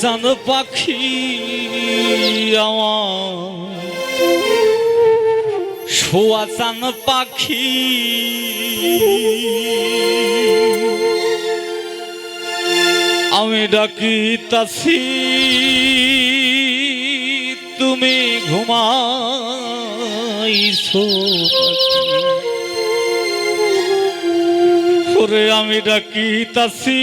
চান পাখি শোয়া চান পাখি। আমি ডাকি তাসি তুমি ঘুমাইছো ওরে আমি ডাকি তাসি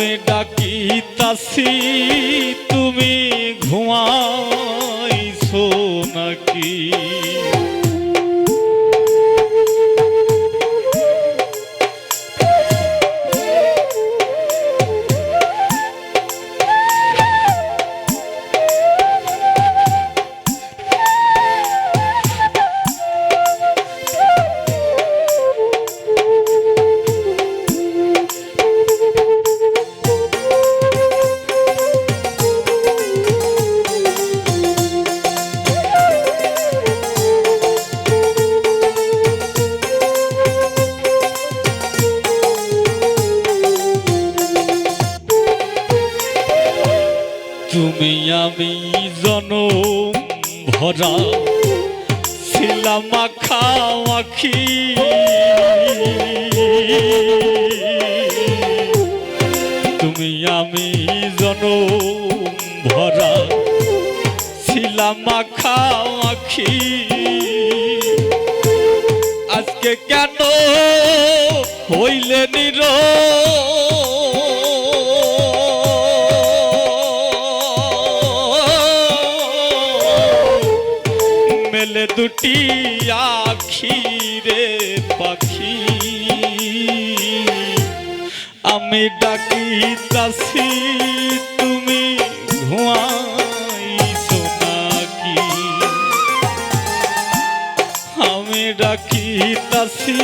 আমি ডাকি তাসি তুমি ঘুমাইছো আমি জনম ভরা, ছিলাম মাখামাখি তুমি আমি জনম ভরা, ছিলাম মাখামাখি আজকে কেন হইলে নিরো মেলে দুটি আখি রে পাখি। আমি ডাকি দাসি তুমি ঘুমাইছো নাকি? আমি ডাকি তাসি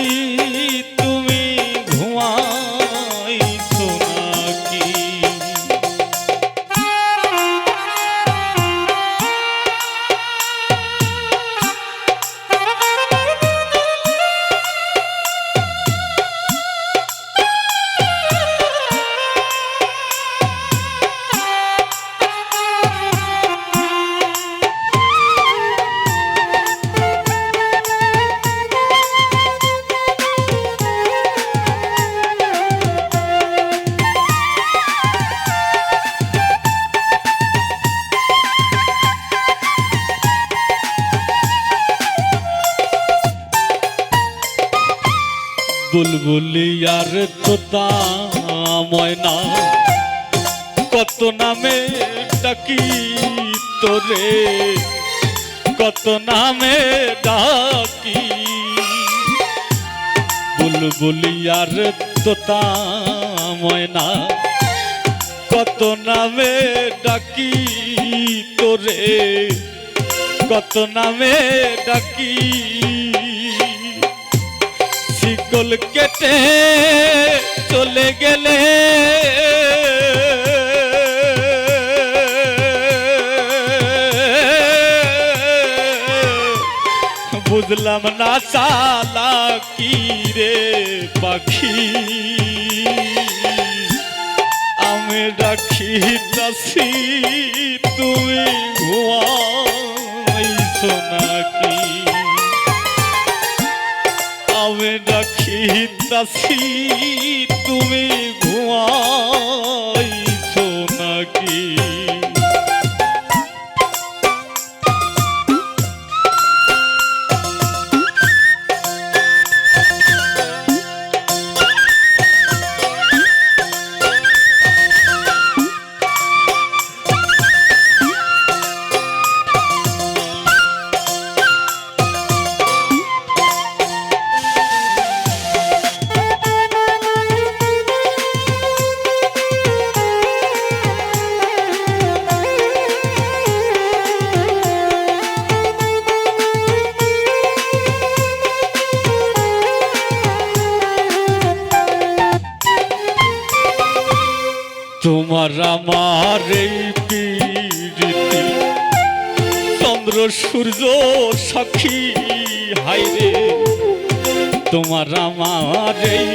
বুলবুলি আর তোতা ময়না। কত নামে ডাকি তোরে, কত নামে ডাকি। বুলবুলি আর তোতা ময়না, কত নামে ডাকি তোরে, কত নামে ডাকি শিকল কেটে চলে গেলে। বুঝলাম না সালা কি রে পাখি। আমি ডাকি দাসি, তুমি ঘুমাইছো তাসি তুমি ঘুমাইছো তোমার আমার এই প্রীতি চন্দ্র, সূর্য সাক্ষী হাইরে তোমার আমার এই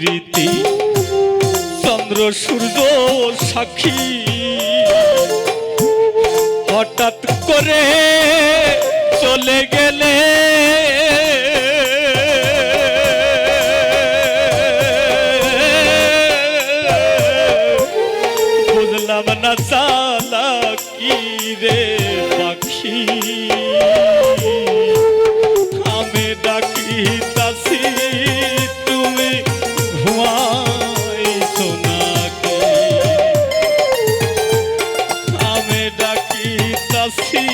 প্রীতি চন্দ্র, সূর্য সাক্ষী হঠাৎ করে না চালা কি রে পাখি আমি ডাকি তাসি তুমি ঘুমাইছো নাকি আমি ডাকি তাসি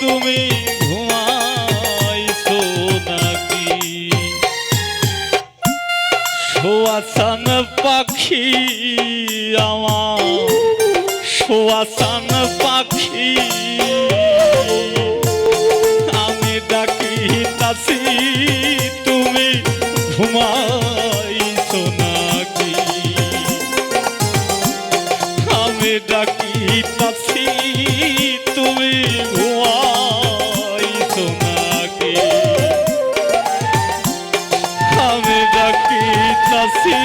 তুমি ঘুমাইছো নাকি শোয়াসান পাখি আমার শোয়াসান পাখি। আমি ডাকি তাসি তুমি ঘুমাইছো নাকি? আমি ডাকি তাছি তুমি ঘুমাইছো নাকি? আমি ডাকি তাছি